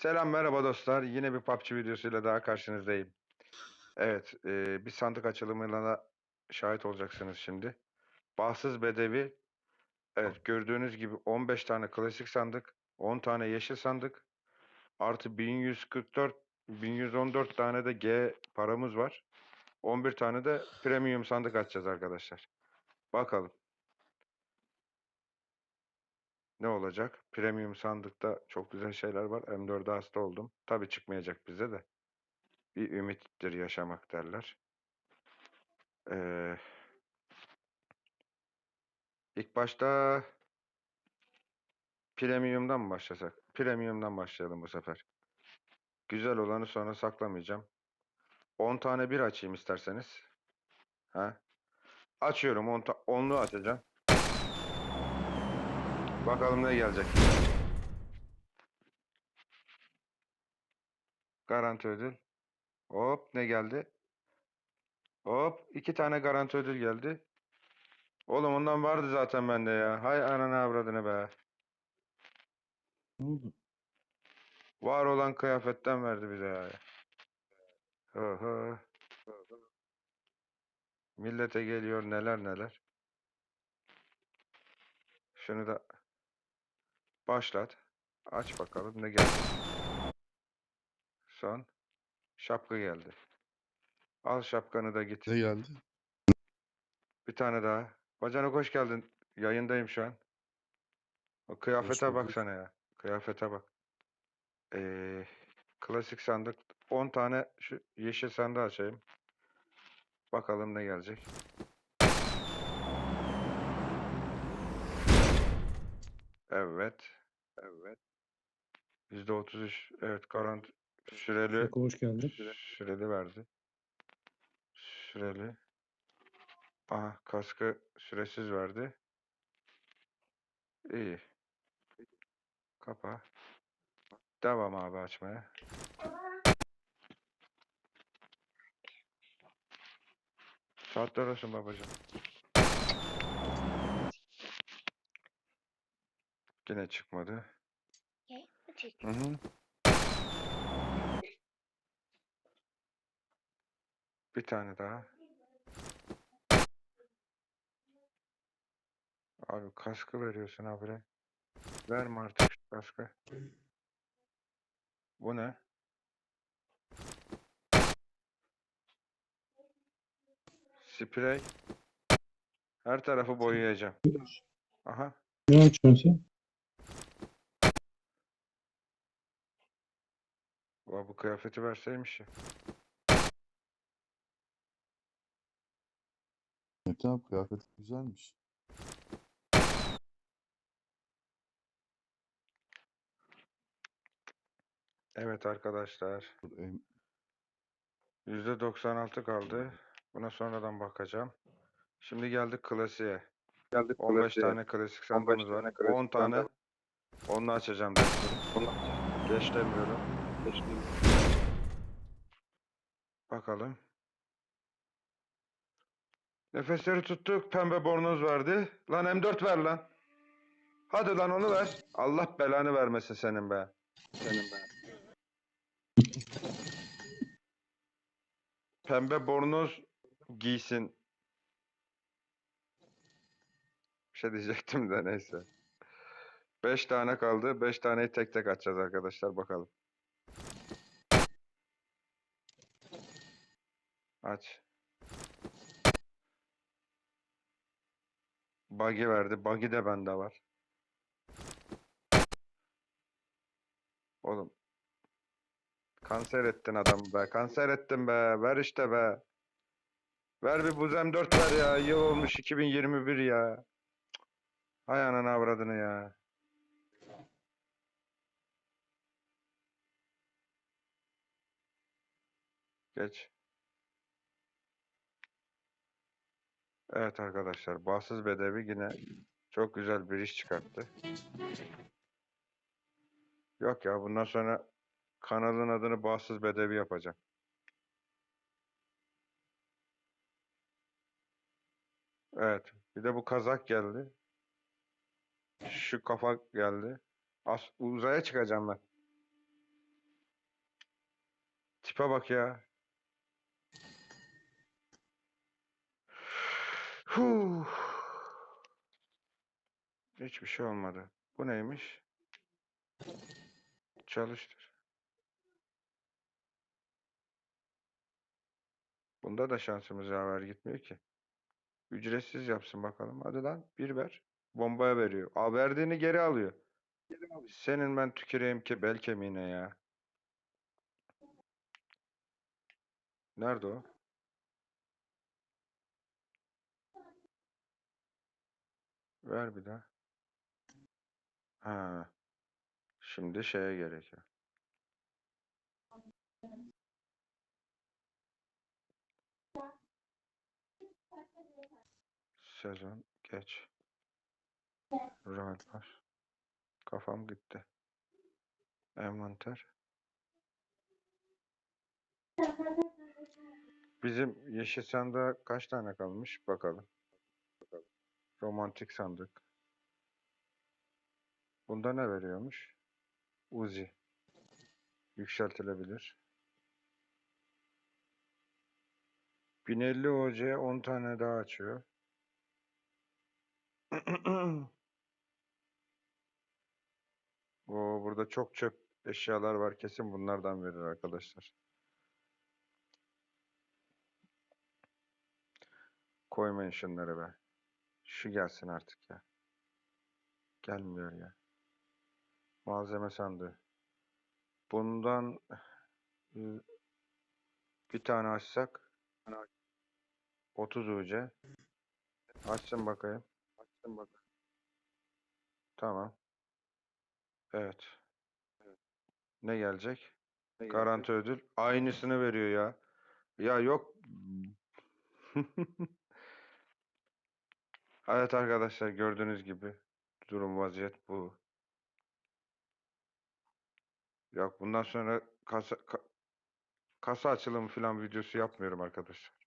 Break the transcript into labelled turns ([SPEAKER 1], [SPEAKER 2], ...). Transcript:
[SPEAKER 1] Selam merhaba dostlar. Yine bir PUBG videosuyla daha karşınızdayım. Evet, eee, bir sandık açılımıyla da şahit olacaksınız şimdi. Bahtsız Bedevi. Evet, gördüğünüz gibi 15 tane klasik sandık, 10 tane yeşil sandık, artı 1144, 1114 tane de G paramız var. 11 tane de premium sandık açacağız arkadaşlar. Bakalım. Ne olacak? Premium sandıkta çok güzel şeyler var. M4'e hasta oldum. Tabii çıkmayacak bize de. Bir ümittir yaşamak derler. Ee, ilk başta premium'dan mı başlasak? Premium'dan başlayalım bu sefer. Güzel olanı sonra saklamayacağım. 10 tane bir açayım isterseniz. Ha? Açıyorum. 10 ta- 10'lu açacağım. Bakalım ne gelecek. Garanti ödül. Hop ne geldi? Hop iki tane garanti ödül geldi. Oğlum ondan vardı zaten bende ya. Hay ananı avradını be.
[SPEAKER 2] Ne oldu?
[SPEAKER 1] Var olan kıyafetten verdi bize ya. Hı hı. Millete geliyor neler neler. Şunu da başlat. Aç bakalım ne geldi. Son. Şapka geldi. Al şapkanı da git.
[SPEAKER 2] Ne geldi?
[SPEAKER 1] Bir tane daha. Bacanak hoş geldin. Yayındayım şu an. O kıyafete baksana ya. Kıyafete bak. Ee, klasik sandık. 10 tane şu yeşil sandığı açayım. Bakalım ne gelecek. Evet. Evet. %33. Evet garanti. Süreli.
[SPEAKER 3] Şaka hoş geldin.
[SPEAKER 1] Süre- Süreli verdi. Süreli. Aha kaskı süresiz verdi. İyi. Kapa. Devam abi açmaya. Saatler olsun babacığım. Yine çıkmadı. Hı hı. Bir tane daha. Abi kaskı veriyorsun abi. Verme artık şu kaskı. Bu ne? Sprey. Her tarafı boyayacağım. Aha.
[SPEAKER 3] Ne açıyorsun sen?
[SPEAKER 1] Vay, bu kıyafeti verseymiş ya.
[SPEAKER 2] Ne tamam kıyafet güzelmiş.
[SPEAKER 1] Evet arkadaşlar.
[SPEAKER 2] Dur, em-
[SPEAKER 1] %96 kaldı. Buna sonradan bakacağım. Şimdi geldik klasiğe.
[SPEAKER 4] Geldik
[SPEAKER 1] 15
[SPEAKER 4] klasiğe.
[SPEAKER 1] tane klasik
[SPEAKER 4] 15
[SPEAKER 1] sandığımız var.
[SPEAKER 4] klasik
[SPEAKER 1] 10 tane.
[SPEAKER 4] sandığımız.
[SPEAKER 1] Onu açacağım defteri. Geç demiyorum. Bakalım. Nefesleri tuttuk. Pembe bornoz verdi. Lan M4 ver lan. Hadi lan onu ver. Allah belanı vermesin senin be.
[SPEAKER 4] Senin ben.
[SPEAKER 1] Pembe bornoz giysin. Bir şey diyecektim de neyse. 5 tane kaldı. 5 taneyi tek tek açacağız arkadaşlar. Bakalım. Aç. Buggy verdi. Buggy de bende var. Oğlum. Kanser ettin adamı be. Kanser ettin be. Ver işte be. Ver bir Buzem 4 ver ya. Yıl olmuş 2021 ya. Hay ananı avradını ya. Geç. Evet arkadaşlar. Bağımsız Bedevi yine çok güzel bir iş çıkarttı. Yok ya bundan sonra kanalın adını Bağımsız Bedevi yapacağım. Evet. Bir de bu kazak geldi. Şu kafa geldi. As uzaya çıkacağım ben. Tipe bak ya. Huh. Hiçbir şey olmadı. Bu neymiş? Çalıştır. Bunda da şansımız yaver gitmiyor ki. Ücretsiz yapsın bakalım. Hadi lan bir ver. Bombaya veriyor. Aa, verdiğini geri alıyor. Senin ben tüküreyim ki bel kemiğine ya. Nerede o? Ver bir daha. Ha. Şimdi şeye gerekiyor. Sezon geç. Var. Kafam gitti. Envanter. Bizim yeşil sandığa kaç tane kalmış bakalım. Romantik sandık. Bunda ne veriyormuş? Uzi. Yükseltilebilir. 1050 OC 10 tane daha açıyor. Oo, burada çok çöp eşyalar var. Kesin bunlardan verir arkadaşlar. Koymayın şunları be. Şu gelsin artık ya. Gelmiyor ya. Malzeme sandığı. Bundan e, bir tane açsak 30 UC. Açsın bakayım. Açsın bakayım. Tamam. Evet. Ne gelecek? Garanti ödül. Aynısını veriyor ya. Ya yok. Evet arkadaşlar gördüğünüz gibi durum vaziyet bu. Yok bundan sonra kasa ka- kasa açılımı falan videosu yapmıyorum arkadaşlar.